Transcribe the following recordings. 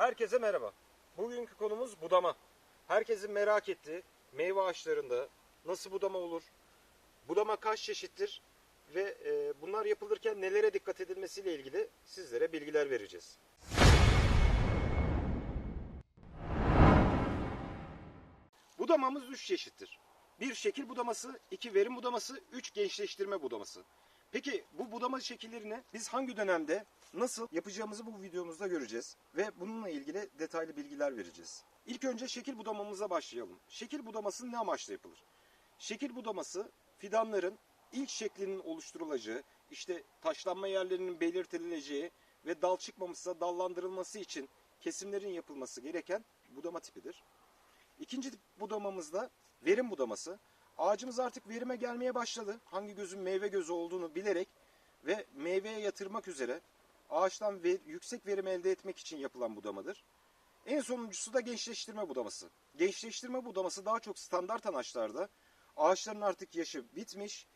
Herkese merhaba. Bugünkü konumuz budama. Herkesin merak ettiği meyve ağaçlarında nasıl budama olur? Budama kaç çeşittir? Ve e, bunlar yapılırken nelere dikkat edilmesiyle ilgili sizlere bilgiler vereceğiz. Budamamız üç çeşittir. Bir şekil budaması, iki verim budaması, üç gençleştirme budaması. Peki bu budama şekillerini biz hangi dönemde nasıl yapacağımızı bu videomuzda göreceğiz ve bununla ilgili detaylı bilgiler vereceğiz. İlk önce şekil budamamıza başlayalım. Şekil budaması ne amaçla yapılır? Şekil budaması fidanların ilk şeklinin oluşturulacağı, işte taşlanma yerlerinin belirtileceği ve dal çıkmamışsa dallandırılması için kesimlerin yapılması gereken budama tipidir. İkinci tip budamamızda verim budaması. Ağacımız artık verime gelmeye başladı. Hangi gözün meyve gözü olduğunu bilerek ve meyveye yatırmak üzere ağaçtan ve yüksek verim elde etmek için yapılan budamadır. En sonuncusu da gençleştirme budaması. Gençleştirme budaması daha çok standart anaçlarda ağaçların artık yaşı bitmiş,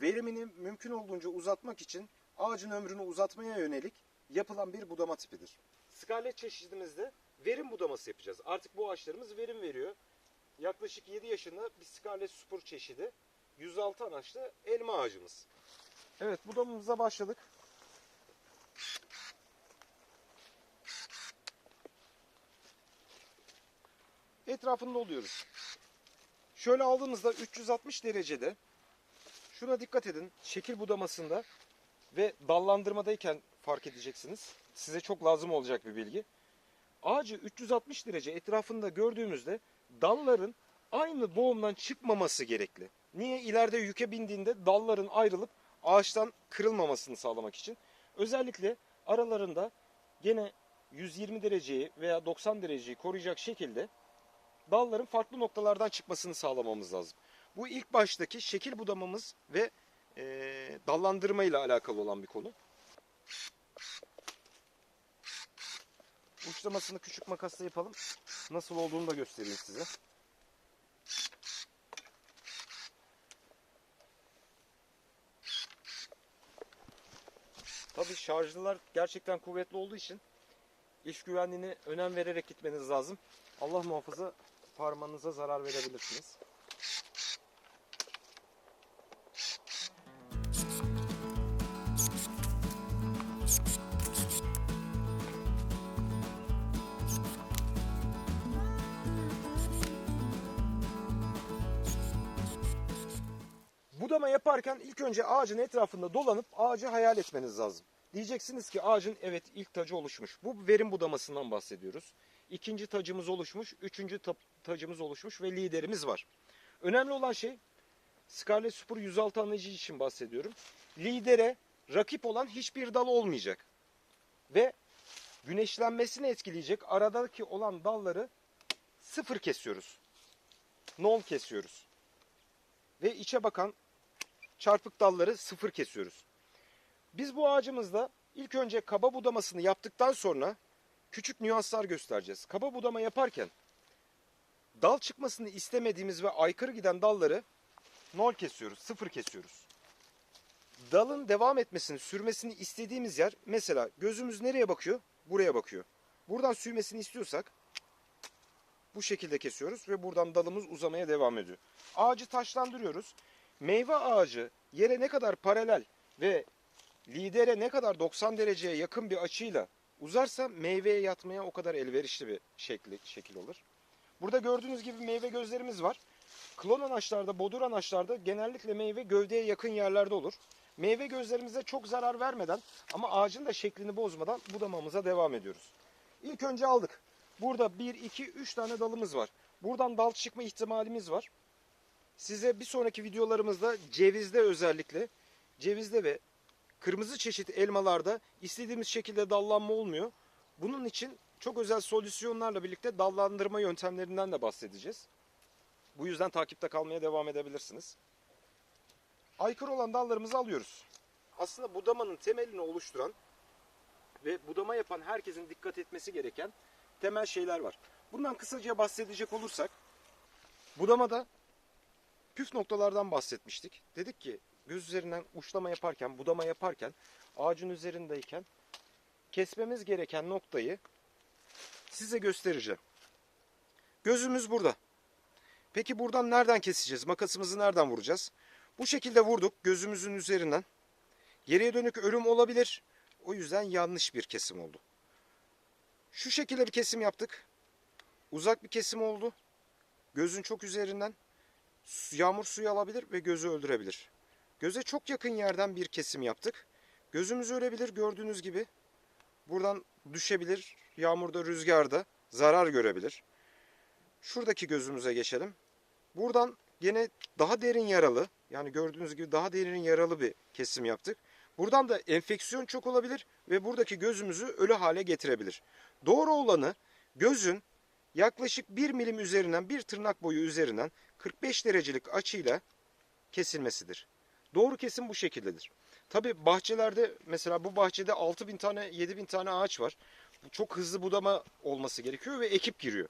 verimini mümkün olduğunca uzatmak için ağacın ömrünü uzatmaya yönelik yapılan bir budama tipidir. Scarlet çeşidimizde verim budaması yapacağız. Artık bu ağaçlarımız verim veriyor. Yaklaşık 7 yaşında bir Scarlet Super çeşidi 106 anaçlı elma ağacımız. Evet budamamıza başladık. Etrafında oluyoruz. Şöyle aldığımızda 360 derecede şuna dikkat edin. Şekil budamasında ve dallandırmadayken fark edeceksiniz. Size çok lazım olacak bir bilgi. Ağacı 360 derece etrafında gördüğümüzde dalların aynı boğumdan çıkmaması gerekli. Niye? İleride yüke bindiğinde dalların ayrılıp ağaçtan kırılmamasını sağlamak için. Özellikle aralarında gene 120 dereceyi veya 90 dereceyi koruyacak şekilde dalların farklı noktalardan çıkmasını sağlamamız lazım. Bu ilk baştaki şekil budamamız ve eee dallandırma ile alakalı olan bir konu. Uçlamasını küçük makasla yapalım. Nasıl olduğunu da göstereyim size. Tabii şarjlılar gerçekten kuvvetli olduğu için iş güvenliğine önem vererek gitmeniz lazım. Allah muhafaza parmağınıza zarar verebilirsiniz. Budama yaparken ilk önce ağacın etrafında dolanıp ağacı hayal etmeniz lazım. Diyeceksiniz ki ağacın evet ilk tacı oluşmuş. Bu verim budamasından bahsediyoruz. İkinci tacımız oluşmuş, üçüncü ta- tacımız oluşmuş ve liderimiz var. Önemli olan şey Scarlet Super 106 anlayıcı için bahsediyorum. Lidere rakip olan hiçbir dal olmayacak. Ve güneşlenmesini etkileyecek aradaki olan dalları sıfır kesiyoruz. Nol kesiyoruz. Ve içe bakan çarpık dalları sıfır kesiyoruz. Biz bu ağacımızda ilk önce kaba budamasını yaptıktan sonra küçük nüanslar göstereceğiz. Kaba budama yaparken dal çıkmasını istemediğimiz ve aykırı giden dalları nol kesiyoruz, sıfır kesiyoruz. Dalın devam etmesini, sürmesini istediğimiz yer mesela gözümüz nereye bakıyor? Buraya bakıyor. Buradan sürmesini istiyorsak bu şekilde kesiyoruz ve buradan dalımız uzamaya devam ediyor. Ağacı taşlandırıyoruz. Meyve ağacı yere ne kadar paralel ve lidere ne kadar 90 dereceye yakın bir açıyla uzarsa meyveye yatmaya o kadar elverişli bir şekli, şekil olur. Burada gördüğünüz gibi meyve gözlerimiz var. Klon anaçlarda, bodur anaçlarda genellikle meyve gövdeye yakın yerlerde olur. Meyve gözlerimize çok zarar vermeden ama ağacın da şeklini bozmadan budamamıza devam ediyoruz. İlk önce aldık. Burada 1, 2, 3 tane dalımız var. Buradan dal çıkma ihtimalimiz var. Size bir sonraki videolarımızda cevizde özellikle cevizde ve kırmızı çeşit elmalarda istediğimiz şekilde dallanma olmuyor. Bunun için çok özel solüsyonlarla birlikte dallandırma yöntemlerinden de bahsedeceğiz. Bu yüzden takipte kalmaya devam edebilirsiniz. Aykırı olan dallarımızı alıyoruz. Aslında budamanın temelini oluşturan ve budama yapan herkesin dikkat etmesi gereken temel şeyler var. Bundan kısaca bahsedecek olursak budamada püf noktalardan bahsetmiştik. Dedik ki göz üzerinden uçlama yaparken, budama yaparken ağacın üzerindeyken kesmemiz gereken noktayı size göstereceğim. Gözümüz burada. Peki buradan nereden keseceğiz? Makasımızı nereden vuracağız? Bu şekilde vurduk gözümüzün üzerinden. Geriye dönük örüm olabilir. O yüzden yanlış bir kesim oldu. Şu şekilde bir kesim yaptık. Uzak bir kesim oldu. Gözün çok üzerinden yağmur suyu alabilir ve gözü öldürebilir. Göze çok yakın yerden bir kesim yaptık. Gözümüz ölebilir gördüğünüz gibi. Buradan düşebilir. Yağmurda, rüzgarda zarar görebilir. Şuradaki gözümüze geçelim. Buradan yine daha derin yaralı, yani gördüğünüz gibi daha derin yaralı bir kesim yaptık. Buradan da enfeksiyon çok olabilir ve buradaki gözümüzü ölü hale getirebilir. Doğru olanı gözün yaklaşık 1 milim üzerinden bir tırnak boyu üzerinden 45 derecelik açıyla kesilmesidir. Doğru kesim bu şekildedir. Tabi bahçelerde mesela bu bahçede 6000 tane 7000 tane ağaç var. Çok hızlı budama olması gerekiyor ve ekip giriyor.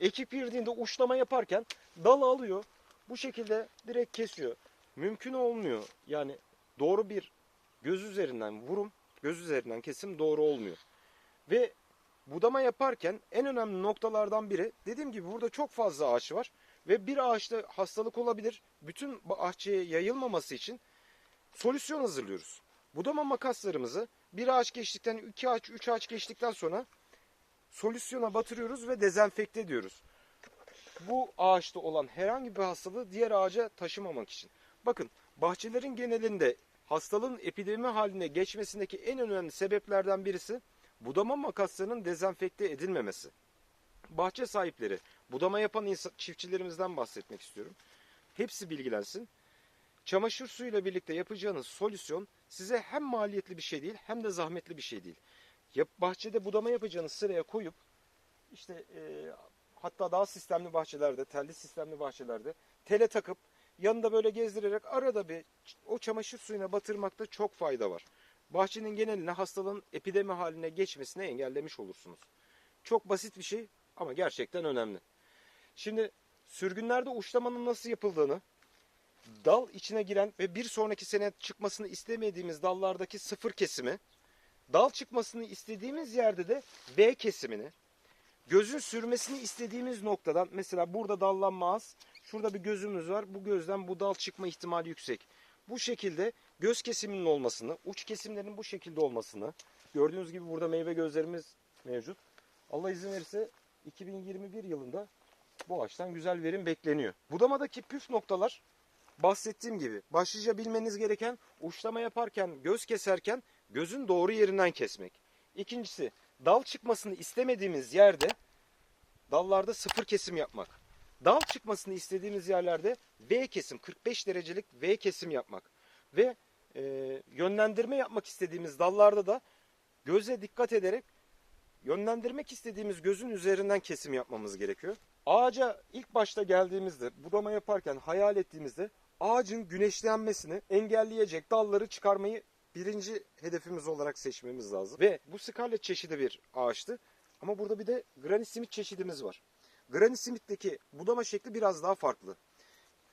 Ekip girdiğinde uçlama yaparken dal alıyor. Bu şekilde direkt kesiyor. Mümkün olmuyor. Yani doğru bir göz üzerinden vurum, göz üzerinden kesim doğru olmuyor. Ve budama yaparken en önemli noktalardan biri dediğim gibi burada çok fazla ağaç var ve bir ağaçta hastalık olabilir. Bütün bahçeye yayılmaması için solüsyon hazırlıyoruz. Budama makaslarımızı bir ağaç geçtikten, iki ağaç, üç ağaç geçtikten sonra solüsyona batırıyoruz ve dezenfekte ediyoruz. Bu ağaçta olan herhangi bir hastalığı diğer ağaca taşımamak için. Bakın bahçelerin genelinde hastalığın epidemi haline geçmesindeki en önemli sebeplerden birisi budama makaslarının dezenfekte edilmemesi. Bahçe sahipleri, budama yapan insan, çiftçilerimizden bahsetmek istiyorum. Hepsi bilgilensin. Çamaşır suyuyla birlikte yapacağınız solüsyon size hem maliyetli bir şey değil hem de zahmetli bir şey değil. Yap, bahçede budama yapacağınız sıraya koyup işte e, hatta daha sistemli bahçelerde, telli sistemli bahçelerde tele takıp yanında böyle gezdirerek arada bir o çamaşır suyuna batırmakta çok fayda var. Bahçenin geneline hastalığın epidemi haline geçmesine engellemiş olursunuz. Çok basit bir şey ama gerçekten önemli. Şimdi sürgünlerde uçlamanın nasıl yapıldığını, dal içine giren ve bir sonraki sene çıkmasını istemediğimiz dallardaki sıfır kesimi, dal çıkmasını istediğimiz yerde de V kesimini, gözün sürmesini istediğimiz noktadan mesela burada dallanma az, şurada bir gözümüz var. Bu gözden bu dal çıkma ihtimali yüksek. Bu şekilde göz kesiminin olmasını, uç kesimlerin bu şekilde olmasını, gördüğünüz gibi burada meyve gözlerimiz mevcut. Allah izin verirse 2021 yılında bu ağaçtan güzel verim bekleniyor. Budamadaki püf noktalar bahsettiğim gibi başlıca bilmeniz gereken uçlama yaparken, göz keserken gözün doğru yerinden kesmek. İkincisi dal çıkmasını istemediğimiz yerde dallarda sıfır kesim yapmak. Dal çıkmasını istediğimiz yerlerde V kesim 45 derecelik V kesim yapmak. Ve e, yönlendirme yapmak istediğimiz dallarda da göze dikkat ederek yönlendirmek istediğimiz gözün üzerinden kesim yapmamız gerekiyor. Ağaca ilk başta geldiğimizde, budama yaparken hayal ettiğimizde ağacın güneşlenmesini engelleyecek dalları çıkarmayı birinci hedefimiz olarak seçmemiz lazım. Ve bu scarlet çeşidi bir ağaçtı. Ama burada bir de Granny Smith çeşidimiz var. Granny Smith'teki budama şekli biraz daha farklı.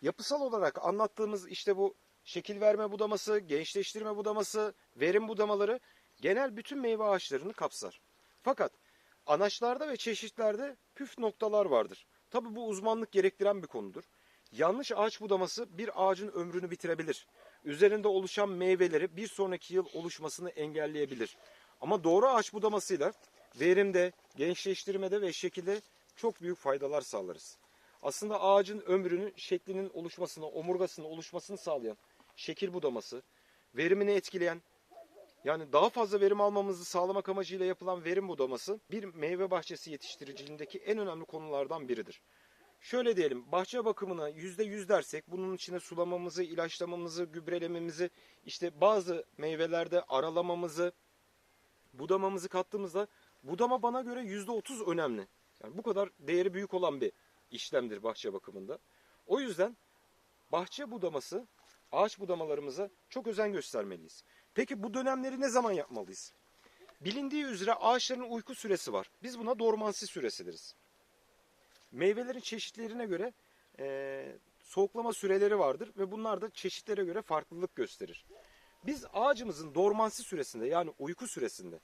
Yapısal olarak anlattığımız işte bu şekil verme budaması, gençleştirme budaması, verim budamaları genel bütün meyve ağaçlarını kapsar. Fakat anaçlarda ve çeşitlerde püf noktalar vardır. Tabi bu uzmanlık gerektiren bir konudur. Yanlış ağaç budaması bir ağacın ömrünü bitirebilir. Üzerinde oluşan meyveleri bir sonraki yıl oluşmasını engelleyebilir. Ama doğru ağaç budamasıyla verimde, gençleştirmede ve şekilde çok büyük faydalar sağlarız. Aslında ağacın ömrünün şeklinin oluşmasını, omurgasının oluşmasını sağlayan şekil budaması, verimini etkileyen, yani daha fazla verim almamızı sağlamak amacıyla yapılan verim budaması bir meyve bahçesi yetiştiriciliğindeki en önemli konulardan biridir. Şöyle diyelim bahçe bakımına yüzde yüz dersek bunun içine sulamamızı, ilaçlamamızı, gübrelememizi, işte bazı meyvelerde aralamamızı, budamamızı kattığımızda budama bana göre yüzde otuz önemli. Yani bu kadar değeri büyük olan bir işlemdir bahçe bakımında. O yüzden bahçe budaması, ağaç budamalarımıza çok özen göstermeliyiz. Peki bu dönemleri ne zaman yapmalıyız? Bilindiği üzere ağaçların uyku süresi var. Biz buna dormansi süresi deriz. Meyvelerin çeşitlerine göre eee, soğuklama süreleri vardır ve bunlar da çeşitlere göre farklılık gösterir. Biz ağacımızın dormansi süresinde yani uyku süresinde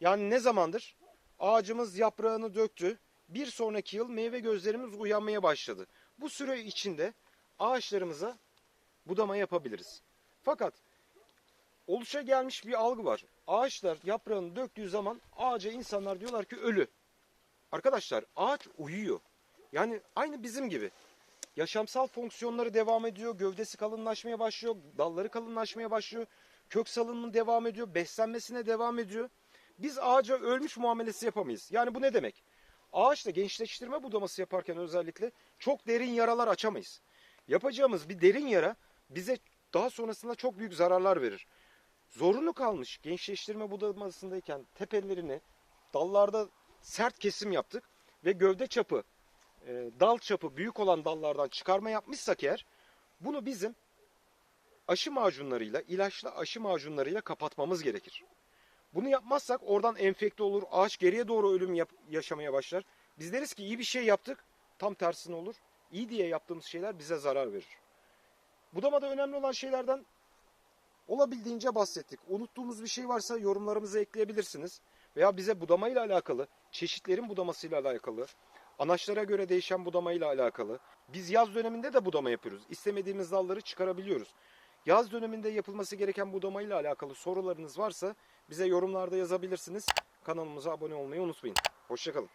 yani ne zamandır? Ağacımız yaprağını döktü. Bir sonraki yıl meyve gözlerimiz uyanmaya başladı. Bu süre içinde ağaçlarımıza budama yapabiliriz. Fakat oluşa gelmiş bir algı var. Ağaçlar yaprağını döktüğü zaman ağaca insanlar diyorlar ki ölü. Arkadaşlar ağaç uyuyor. Yani aynı bizim gibi. Yaşamsal fonksiyonları devam ediyor. Gövdesi kalınlaşmaya başlıyor. Dalları kalınlaşmaya başlıyor. Kök salınımı devam ediyor. Beslenmesine devam ediyor. Biz ağaca ölmüş muamelesi yapamayız. Yani bu ne demek? Ağaçla gençleştirme budaması yaparken özellikle çok derin yaralar açamayız. Yapacağımız bir derin yara bize daha sonrasında çok büyük zararlar verir. Zorunlu kalmış gençleştirme budamasındayken tepelerini dallarda sert kesim yaptık ve gövde çapı, e, dal çapı büyük olan dallardan çıkarma yapmışsak eğer bunu bizim aşı macunlarıyla, ilaçlı aşı macunlarıyla kapatmamız gerekir. Bunu yapmazsak oradan enfekte olur, ağaç geriye doğru ölüm yap- yaşamaya başlar. Biz deriz ki iyi bir şey yaptık, tam tersine olur. İyi diye yaptığımız şeyler bize zarar verir. Budamada önemli olan şeylerden olabildiğince bahsettik. Unuttuğumuz bir şey varsa yorumlarımıza ekleyebilirsiniz. Veya bize budamayla alakalı, çeşitlerin budamasıyla alakalı, anaçlara göre değişen budamayla alakalı. Biz yaz döneminde de budama yapıyoruz. İstemediğimiz dalları çıkarabiliyoruz. Yaz döneminde yapılması gereken budamayla alakalı sorularınız varsa bize yorumlarda yazabilirsiniz. Kanalımıza abone olmayı unutmayın. Hoşçakalın.